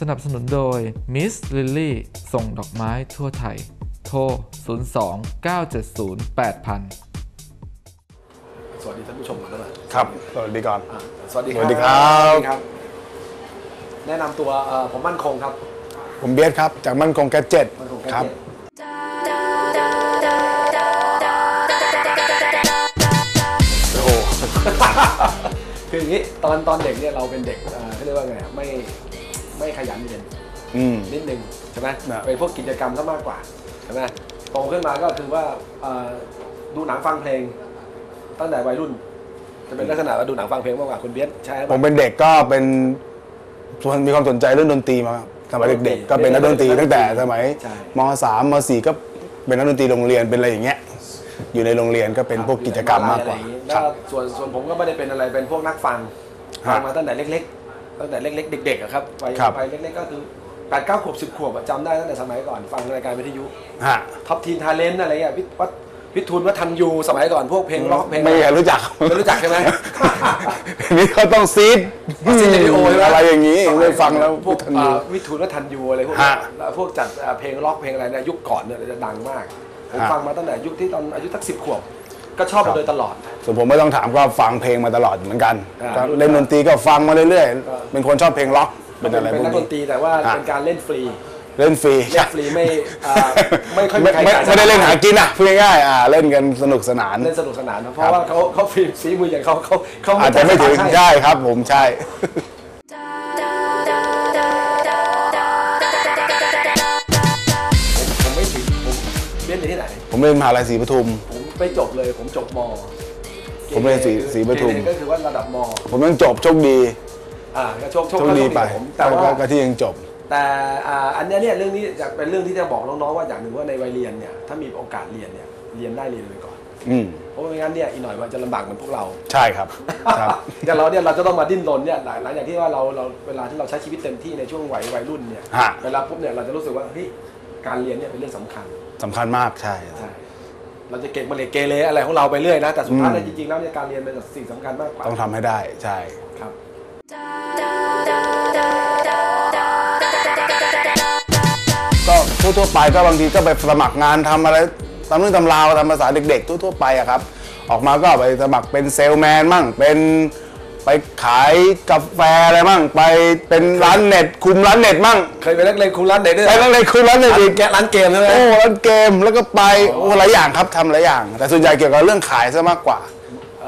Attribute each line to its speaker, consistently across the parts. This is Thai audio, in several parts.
Speaker 1: สนับสนุนโดย Miss Lily ส่งดอกไม้ทั่วไทย โทร 02 970 8000
Speaker 2: สวัสดีท่านผู้ชมกันด้วย
Speaker 3: ครับ สวัสดีก่อน
Speaker 2: อ่าสวัสดี
Speaker 3: สวัสดีครับ
Speaker 2: สวัสดีครับ แนะนำตัวเอ่อผมมั่นคงครับ
Speaker 3: ผมเบียร์ครับ จากมั่นคงแกดเจ็ต
Speaker 2: มั่นคง
Speaker 3: ครับ
Speaker 2: แก้ว
Speaker 3: โอ้โห
Speaker 2: คืออย่างนี้ตอนตอนเด็กเนี่ยเราเป็นเด็กเอ่อเขาเรียกว่าไงอะไม่ ไม่ขยันเรียน
Speaker 3: อืม
Speaker 2: นิดนึงใช่ไหม
Speaker 3: นะ
Speaker 2: เป็นพวกกิจกรรมซะมากกว่าใช่ไหมโตขึ้นมาก็คือว่าเอ่อดูหนังฟังเพลง ตั้งแต่วัยรุ่น จะเป็นลักษณะว่าดูหนังฟังเพลงมากกว่าคุณเบียร์ใช่ไหม
Speaker 3: ผมเป็นเด็กก็เป็นส่วนมีความสนใจเรื่องดนตรีมาครับสมัยเด็กๆก็เป็นนักดนตรีตั้งแต่สมัย
Speaker 2: ใช่
Speaker 3: มสามมสี่ก็เป็นนักดนตรีโรงเรียนเป็นอะไรอย่างเงี้ยอยู่ในโรงเรียนก็เป็นพวกกิจกรรมมากกว่า
Speaker 2: อะไรอย่งงี้
Speaker 3: ครั
Speaker 2: แล้
Speaker 3: บ
Speaker 2: วส่วนส่วนผมก็ไม่ได้เป็นอะไรเป็นพวกนักฟัง
Speaker 3: ฮะ
Speaker 2: ฟังมาตั้งแต่เล็กๆ ตั้งแต่เล็ก ๆ เด็กๆอะครับไป
Speaker 3: ครับ
Speaker 2: ไปเล็กๆก็คือแปดเก้าขวบสิบขวบอะจำได้ตั้งแต่สมัยก่อนฟังรายการวิทยุ
Speaker 3: ฮะ
Speaker 2: ท็อปทีนทาเลนต์อะไรเงี้ยวิทวัดวิทูลวัฒนยูสมัยก่อนพวกเพลงร็อกเพลง
Speaker 3: ไม่รู้จัก
Speaker 2: ไม่รู้จักใช่ไหม
Speaker 3: นี่เขาต้องซีด
Speaker 2: ซีเรดิโอใช่ไหม
Speaker 3: อะไรอย่างนี้ได้ฟังแล้ว
Speaker 2: พวก
Speaker 3: ทันอยู่
Speaker 2: อ่าวิทูลวัฒนยูอะไรพวกเนี้ย
Speaker 3: ฮะ
Speaker 2: แล้วพวกจัดอ่าเพลงร็อกเพลงอะไรเนี่ยยุคก่อนเนี่ยจะดังมากผม
Speaker 3: ฮะ
Speaker 2: ฟังมาตั้งแต่ยุคที่ตอนอายุสักสิบขวบ ก็ชอบ
Speaker 3: ครั
Speaker 2: มา
Speaker 3: บ
Speaker 2: โดยตลอด
Speaker 3: ส่วนผมไม่ต้องถามก็ฟังเพลงมาตลอดเหมือนกัน
Speaker 2: อ่า
Speaker 3: ก็เล่นดนตรีก็ฟังมาเรื่อย
Speaker 2: ก็
Speaker 3: ๆเป็นคนชอบเพลงล็อกเป็นอะไร
Speaker 2: เป็น
Speaker 3: พวก
Speaker 2: นักด
Speaker 3: นี้
Speaker 2: นตรีแต่ว่า
Speaker 3: ฮะ
Speaker 2: เป็นการเล่นฟรี
Speaker 3: เล่นฟรี
Speaker 2: เล่นฟรีไม่อ่าไม่ค่อยมี
Speaker 3: ไม่
Speaker 2: ใคร
Speaker 3: ไม่
Speaker 2: จ่าย
Speaker 3: ไม่ได้เล่นหากินอะพูดง่ายๆอ่าเล่นกันสนุกสนาน
Speaker 2: เล่นสนุกสนานนะเพราะว่าเขาเขาฟรีฝีมืออย่างเขาเขาเขา
Speaker 3: อาจจะไม่ถึง
Speaker 2: จ่าย
Speaker 3: ใช่ครับ ผมใช่
Speaker 2: ผมผมไม่ถึงผมเรียนอยู่ที่ไหน
Speaker 3: ผมเล่นมหาลัยศรีปทุม
Speaker 2: ผม ไม่จบเลยผมจบม
Speaker 3: ผมเรียนศรีศรีปทุม
Speaker 2: เกเรก็คือว่าระดับม
Speaker 3: ผมยังจบโชคดี
Speaker 2: อ่าก็โชคโชค
Speaker 3: โชคดีไป
Speaker 2: ผมแต่
Speaker 3: ก็
Speaker 2: ว่า
Speaker 3: ก็ที่ยังจบ
Speaker 2: แต่อ่าอันเนี้ยเนี่ยเรื่องนี้จะเป็นเรื่องที่จะบอกน้องๆว่าอย่างหนึ่งว่าในวัยเรียนเนี่ยถ้ามีโอกาสเรียนเนี่ยเรียนได้เรียนไปก่อน
Speaker 3: อืม
Speaker 2: เพราะไม่งั้นเนี่ยอีกหน่อยมันจะลำบากเหมือนพวกเรา
Speaker 3: ใช่ครับครับ
Speaker 2: แต่เราเนี่ยเราจะต้องมาดิ้นรนเนี่ยหลังหลังจากที่ว่าเราเราเวลาที่เราใช้ชีวิตเต็มที่ในช่วงวัยวัยรุ่นเนี่ย
Speaker 3: ฮะ
Speaker 2: เวลาปุ๊บเนี่ยเราจะรู้สึกว่าเฮ้ยการเรียนเนี่ยเป็นเรื่องสำคัญ
Speaker 3: สำคัญมากใช่
Speaker 2: ใช่ เราจะเก่งมาเลยเกเรอะไรของเราไปเรื่อยนะ แต่สุดท้าย
Speaker 3: อืม
Speaker 2: แล้วจริงๆแล้วเนี่ยการเรียนเป็นสิ่งสำคัญมากกว่า
Speaker 3: ต้องทำให้ได้ใช่
Speaker 2: ครับ
Speaker 3: ก็ทั่วๆไปก็บางทีก็ไปสมัครงานทำอะไรตามเรื่องตำราวตามภาษาเด็กๆ ทั่วๆไปอะครับ ออกมาก็ไปสมัครเป็นเซลแมนมั่งเป็น ไปขายกาแฟอะไรมั่งไปเป็นร้านเน็ตคุมร้านเน็ตมั่ง
Speaker 2: เคยไปนักเรียนครูร้านไหนด้วย
Speaker 3: ไปร้านเน็ตคุมร้านเน็ตอีก
Speaker 2: แกะร้านเกมใช่ไหม
Speaker 3: โอ้ร้านเกมแล้วก็ไปโอ้หลายอย่างครับทำหลายอย่าง แต่ส่วนใหญ่เกี่ยวกับเรื่องขายซะมากกว่า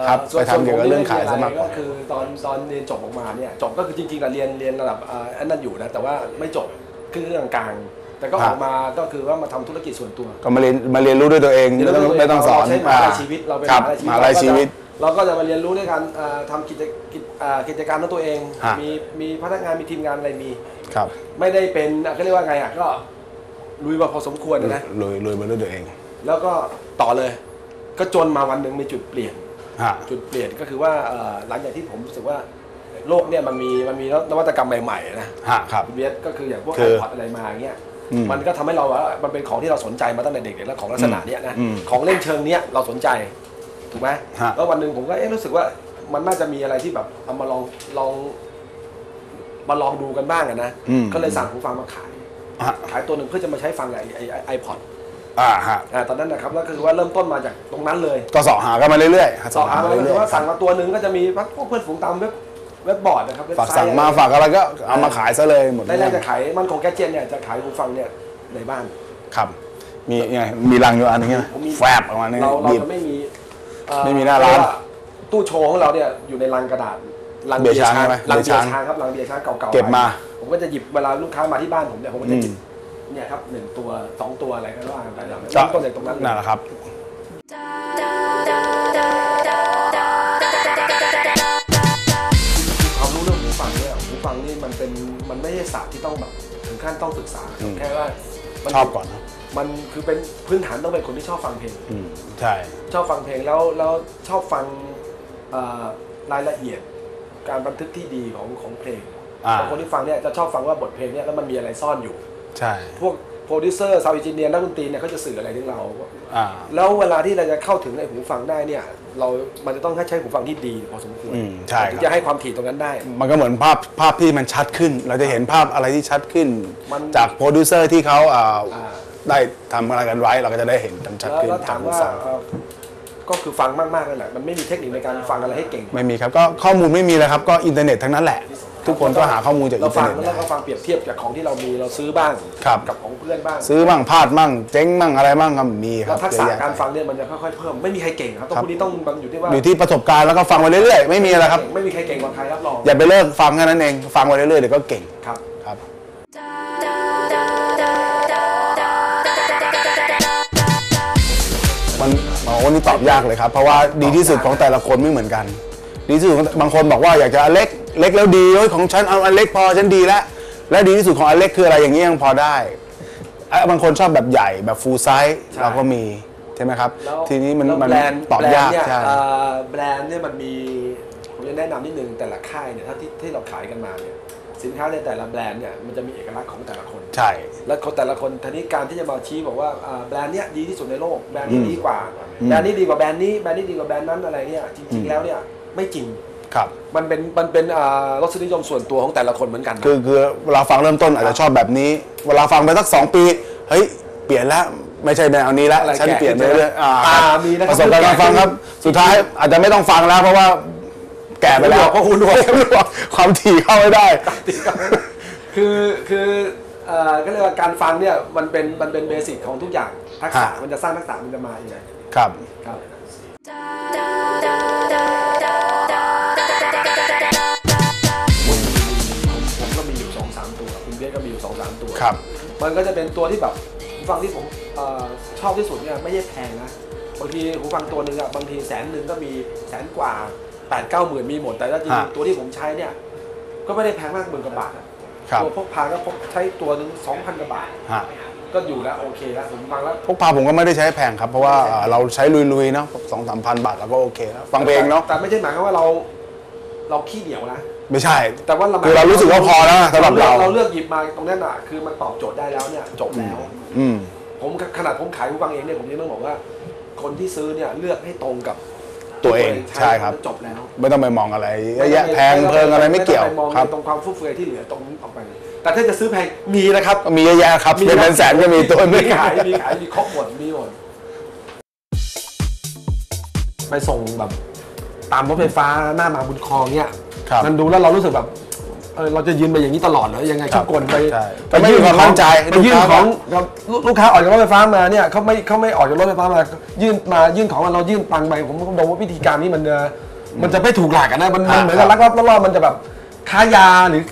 Speaker 3: ครับ
Speaker 2: ส่วน
Speaker 3: ไปทำเกี่ยวกับเรื่องขายซะมากกว่า
Speaker 2: ก็คือตอนตอนเรียนจบออกมาเนี่ยจบก็คือจริงๆเราเรียนเรียนระดับอ่าอันนั้นอยู่นะแต่ว่าไม่จบคือเรื่องกลางๆแต่ก็ออกมาก็คือว่ามาทำธุรกิจส่วนตัว
Speaker 3: ก็มาเรียนมาเรียนรู้ด้วยตัวเองไม่ต้องไม่ต้องสอน
Speaker 2: เราใช้มหาลัยชีวิตเราเป็น
Speaker 3: ครับ
Speaker 2: ม
Speaker 3: ม
Speaker 2: หา
Speaker 3: หา
Speaker 2: ลั
Speaker 3: ลั
Speaker 2: ย
Speaker 3: ย
Speaker 2: ชี
Speaker 3: ชี
Speaker 2: วิ
Speaker 3: วิ
Speaker 2: ต
Speaker 3: ต
Speaker 2: เราก็จะมาเรียนรู้ด้วยการอ่าทำกิจกิจอ่ากิจการของตัวเอง
Speaker 3: ฮะ
Speaker 2: มีมีพนักงานมีทีมงานอะไรมี
Speaker 3: ครับ
Speaker 2: ไม่ได้เป็นเขาเรียกว่าไงอะก็ลุยมาพอสมควรนะ
Speaker 3: ลุยลุยมาด้วยตัวเอง
Speaker 2: แล้วก็ต่อเลย ก็จนมาวันหนึ่งมีจุดเปลี่ยน
Speaker 3: ฮะ
Speaker 2: จุดเปลี่ยนก็คือว่าเอ่อหลังจากที่ผมรู้สึกว่าโลกเนี่ยมันมีมันมีนวัตกรรมใหม่ๆนะ
Speaker 3: ฮะครับ
Speaker 2: คุณเบียก็คืออย่างพวก
Speaker 3: คือ
Speaker 2: iPod อะไรมาอย่างเงี้ย
Speaker 3: อืม
Speaker 2: มันก็ทำให้เราว่ามันเป็นของที่เราสนใจมาตั้งแต่เด็กๆแล้วของลักษณะเนี้ยนะ
Speaker 3: อืม
Speaker 2: ของเล่นเชิงเนี้ยเราสนใจ ถูกไหม
Speaker 3: ฮะ
Speaker 2: แล้ววันหนึ่งผมก็เอ๊ะรู้สึกว่ามันน่าจะมีอะไรที่แบบเอามาลองลองมาลองดูกันบ้างอะนะ
Speaker 3: อืม
Speaker 2: ก็เลยสั่งหูฟังมาขาย
Speaker 3: ฮะ
Speaker 2: ขายตัวหนึ่งเพื่อจะมาใช้ฟังไอไอไอพอด
Speaker 3: อ่าฮะ
Speaker 2: อ่าตอนนั้นนะครับแล้วก็คือว่าเริ่มต้นมาจากตรงนั้นเลย
Speaker 3: ก็เสอบหากันมาเรื่อยๆ
Speaker 2: สอบหามา
Speaker 3: เรื่
Speaker 2: คือ
Speaker 3: อย
Speaker 2: ว่าสั่งมาตัวหนึ่งก็จะมีพวกเพื่อนฝูงตามเว็บเว็บบอร์ดนะครับเว็บ
Speaker 3: ๆฝาก
Speaker 2: ไซต์
Speaker 3: สั่งมาฝากอะไรก็เอามาขายซะเลยหมด
Speaker 2: ได้แรกจะขายมันของแกเจนเนี่ยจะขายหูฟังเนี่ยในบ้าน
Speaker 3: ครับ มีไงมีรังอยู่อันนึงใช่ไหม
Speaker 2: ผมมี
Speaker 3: แฟบออกมาเนี่ย
Speaker 2: เราเรา
Speaker 3: บีบ
Speaker 2: จะไม่มีเอ่อ
Speaker 3: ไม่มีหน้าร้าน
Speaker 2: เยกว่ตู้โชว์ของเราเนี่ยอยู่ในลังกระดาษลัง
Speaker 3: เบียร์ช้างใช่ไหม
Speaker 2: ลัง
Speaker 3: เบี
Speaker 2: เบี
Speaker 3: ย
Speaker 2: ย
Speaker 3: ร์
Speaker 2: ร์
Speaker 3: ช้าง
Speaker 2: ช้างครับลังเบียร์ช้างเก่าๆ
Speaker 3: เก็บมา
Speaker 2: ผมก็จะหยิบเวลาลูกค้ามาที่บ้านผมเนี่ยผมก็จะหยิบ
Speaker 3: อืม
Speaker 2: เนี่ยครับหนึ่งตัวสองตัวอะไรก็ว่ากันไปแล้ว
Speaker 3: ก็
Speaker 2: เริ่มต้นจากตรงนั้นเลย
Speaker 3: นั่นแหละครับ
Speaker 2: ความรู้เรื่องหูฟังเนี่ยหูฟังนี่มันเป็นมันไม่ใช่ศาสตร์ที่ต้องแบบถึงขั้นต้องศึกษา
Speaker 3: อืม
Speaker 2: แค่ว่า มัน
Speaker 3: ชอบก่อนนะ
Speaker 2: มันคือเป็นพื้นฐานต้องเป็นคนที่ชอบฟังเพลง
Speaker 3: อืมใช่
Speaker 2: ชอบฟังเพลงแล้วแล้วชอบฟังเอ่อรายละเอียด การบันทึกที่ดีของของเพลง
Speaker 3: อ่า
Speaker 2: บางคนที่ฟังเนี่ยจะชอบฟังว่าบทเพลงเนี่ยแล้วมันมีอะไรซ่อนอยู่
Speaker 3: ใช่
Speaker 2: พวก โปรดิวเซอร์ซาวด์เอนจิเนียร์นักดนตรีเนี่ยเขาจะสื่ออะไรถึงเรา
Speaker 3: อ่า
Speaker 2: แล้วเวลาที่เราจะเข้าถึงในหูฟังได้เนี่ย เรา มันจะต้องใช้หูฟังที่ดีพอสมควร
Speaker 3: อืมใช่ครับ
Speaker 2: ถึงจะให้ความถี่ตรงนั้นได้
Speaker 3: มันก็เหมือนภาพภาพที่มันชัดขึ้น เราจะเห็นภาพอะไรที่ชัดขึ้น
Speaker 2: มัน
Speaker 3: จากโปรดิวเซอร์ที่เขาอ่า
Speaker 2: อ่า
Speaker 3: ได้ทำอะไรกันไว้เราก็จะได้เห็นกันชัด
Speaker 2: แล้ว
Speaker 3: ขึ้น
Speaker 2: แล้วถาม
Speaker 3: จกหู
Speaker 2: ว่า
Speaker 3: ฟัง
Speaker 2: เอ่อก็คือฟังมากๆนั่นแหละมันไม่มีเทคนิคในการฟังอะไรให้เก่ง
Speaker 3: ไม่มีครับก็ข้อมูลไม่มีเลยครับก็อินเทอร์เน็ตทั้งนั้นแหละ ทุกคนก็หาข้อมูลจากอิ
Speaker 2: เรา
Speaker 3: นเทอ
Speaker 2: ฟั
Speaker 3: ร์
Speaker 2: ง
Speaker 3: เน็ต
Speaker 2: แล้ว
Speaker 3: ได้
Speaker 2: ก็ฟังเปรียบเทียบจากของที่เรามีเราซื้อบ้าง
Speaker 3: ครับ
Speaker 2: กับของเพื่อนบ้าง
Speaker 3: ซื้อบ้างพลาดบ้างเจ๊งบ้างอะไรบ้างก็มีค
Speaker 2: แล้
Speaker 3: รับ
Speaker 2: วทักษะ
Speaker 3: เยอแย
Speaker 2: การฟังเนี่ยมันจะค่อยๆเพิ่มไม่มีใครเก่งครับต้อง
Speaker 3: ครับ
Speaker 2: พวกนี้ต้องมันอยู่ที่ว่า
Speaker 3: อยู่ที่ประสบการณ์แล้วก็ฟังไปเรื่อยๆไม่มีอะไรครับ
Speaker 2: ไม่มีใครเก่งกว่าใครรับรอง
Speaker 3: อย่าไปเลิกฟังแค่นั้นเองฟังไปเรื่อยๆเดี๋ยวก็เก่ง
Speaker 2: ครับ
Speaker 3: ครับ มันโอ้โหนี่ตอบยากเลยครับ เพราะว่าดีที่สุดของแต่ละคนไม่เหมือนกัน ดีที่สุดของบางคนบอกว่าอยากจะอันเล็กเล็กแล้วดีเฮ้ยของฉันเอาอันเล็กพอฉันดีแล้วและดีที่สุดของอันเล็กคืออะไรอย่างนี้ยังพอได้อะบางคนชอบแบบใหญ่แบบฟูลไซส์
Speaker 2: ใช่
Speaker 3: เราก็มีใช่ไหมครับ
Speaker 2: แล้ว
Speaker 3: ทีนี้มัน
Speaker 2: แล้ว
Speaker 3: มัน
Speaker 2: แบรนด์
Speaker 3: ตอบ
Speaker 2: แบรน
Speaker 3: ยาก
Speaker 2: ด์เนี่ย
Speaker 3: ใช่
Speaker 2: เอ่อแบรนด์เนี่ยมันมีผมจะแนะนำนิดนึงแต่ละค่ายเนี่ยถ้าที่ที่เราขายกันมาเนี่ยสินค้าในแต่ละแบรนด์เนี่ยมันจะมีเอกลักษณ์ของแต่ละคน
Speaker 3: ใช่
Speaker 2: แล้วคนแต่ละคนทีนี้การที่จะมาชี้บอกว่าอ่าแบรนด์เนี้ยดีที่สุดในโลกแบรนด์นี้ดีกว่าแบรนด์นี้ดีกว่าแบรนด์นี้แบรนด์นี้ดีกว่าแบรนด์นั้นอะไรเนี่ยจริงๆแล้วเนี่ย ไม่จริง
Speaker 3: ครับ
Speaker 2: มันเป็นมันเป็นอ่ารสนิยมส่วนตัวของแต่ละคนเหมือนกันนะ
Speaker 3: คือคือเวลาฟังเริ่มต้นอาจจะชอบแบบนี้ เวลาฟังไปสักสองปี เฮ้ย เปลี่ยนแล้วไม่ใช่แนวนี้แล้ว
Speaker 2: อะไร
Speaker 3: ฉัน
Speaker 2: แก่
Speaker 3: เปลี่ยนไป
Speaker 2: ขึ้น
Speaker 3: เรื่อยๆอ่า
Speaker 2: อ่ามีนะครับ
Speaker 3: ประสบการณ์การฟังครับ สุดท้ายอาจจะไม่ต้องฟังแล้ว เพราะว่าแก่ไปแล้ว
Speaker 2: เพราะหูหนวก
Speaker 3: หูหนวกความถี่เข้าไม่ได้
Speaker 2: คือคือเอ่อก็เรียกว่าการฟังเนี่ยมันเป็นมันเป็นเบสิกของทุกอย่างทักษะ
Speaker 3: ฮะ
Speaker 2: มันจะสร้างทักษะมันจะมาเอง
Speaker 3: ครับ
Speaker 2: ครับผม ครั
Speaker 3: บ
Speaker 2: มันก็จะเป็นตัวที่แบบหูฟังที่ผมเออชอบที่สุดเนี่ยไม่ใช่แพงนะบางทีหูฟังตัวหนึ่งอะบางทีแสนหนึ่งก็มีแสนกว่าแปดเก้าหมื่นมีหมดแต่ถ้าจริง
Speaker 3: ฮะ
Speaker 2: ตัวที่ผมใช้เนี่ยก็ไม่ได้แพงมากหมื่นกว่าบาทอะ
Speaker 3: ครับ
Speaker 2: ตัวพกพาก็พกใช้ตัวหนึ่งสองพันกว่าบาท
Speaker 3: ฮะ
Speaker 2: ก็อยู่แล้วโอเคแล้วผมฟังแล้ว
Speaker 3: พวกพาผมก็ไม่ได้ใช้แพงครับ เพราะว่าอ่าเราใช้ลุยๆเนาะสองสามพันบาทเราก็โอเคแล้วฟังเพลงเนาะ
Speaker 2: แต่ไม่ใช่หมายความว่าเรา เราขี้เหนียวนะ
Speaker 3: ไม่ใช่
Speaker 2: แต่ว่าเรา
Speaker 3: คือเรารู้สึกว่าพอแล้วนะสำหรับเรา
Speaker 2: เราเลือกหยิบมาตรงนั้นอะคือมันตอบโจทย์ได้แล้วเนี่ยจบแล้ว
Speaker 3: อืม
Speaker 2: ผมขนาดผมขายหูฟังเองเนี่ยผมยังต้องบอกว่า คนที่ซื้อเนี่ยเลือกให้ตรงกับ
Speaker 3: ตัวเองใช่ครับ
Speaker 2: จบแล้ว
Speaker 3: ไม่ต้องไปมองอะไรเยอะแยะแพงเพลิงอะไรไม่เกี่ยว
Speaker 2: ต้งปมอง
Speaker 3: ครับ
Speaker 2: ในตรงความฟุ่มเฟือยที่เหลือตรงนี้ออกไป แต่ถ้าจะซื้อแพงมีนะครับ
Speaker 3: ก็มีเยอะแยะครับเป็น
Speaker 2: นะ
Speaker 3: เป็นแสนก็มีตัว
Speaker 2: มี
Speaker 3: ไม่
Speaker 2: ขา
Speaker 3: ขายย
Speaker 2: มีขายมีครบหมดมีหมดไปส่งแบบตามรถไฟฟ้าหน้ามาบุญคลองเนี่ย
Speaker 3: ครับ
Speaker 2: มันดูแล้วเรารู้สึกแบบเออเราจะยืนไปอย่างนี้ตลอดเหรอยังไง
Speaker 3: ครั
Speaker 2: ชุ
Speaker 3: บ
Speaker 2: กกลไป
Speaker 3: ใช่
Speaker 2: ไป
Speaker 3: ไม่มีความมั่นใจ
Speaker 2: ไปยื่น
Speaker 3: ลูกค้า
Speaker 2: ของกับลูกลูกค้าออกจากรถไฟฟ้ามาเนี่ยเขาไม่เขาไม่ออกจากรถไฟฟ้ามายื่นมายื่นของมาเรายื่นตังค์ไปผมก็ดูว่าวิธีการนี้มันจะมันจะไม่ถูกหลักอะนะมันมันเหมือนกับลักลอบลักลอบมันจะแบบค้ายาหรือ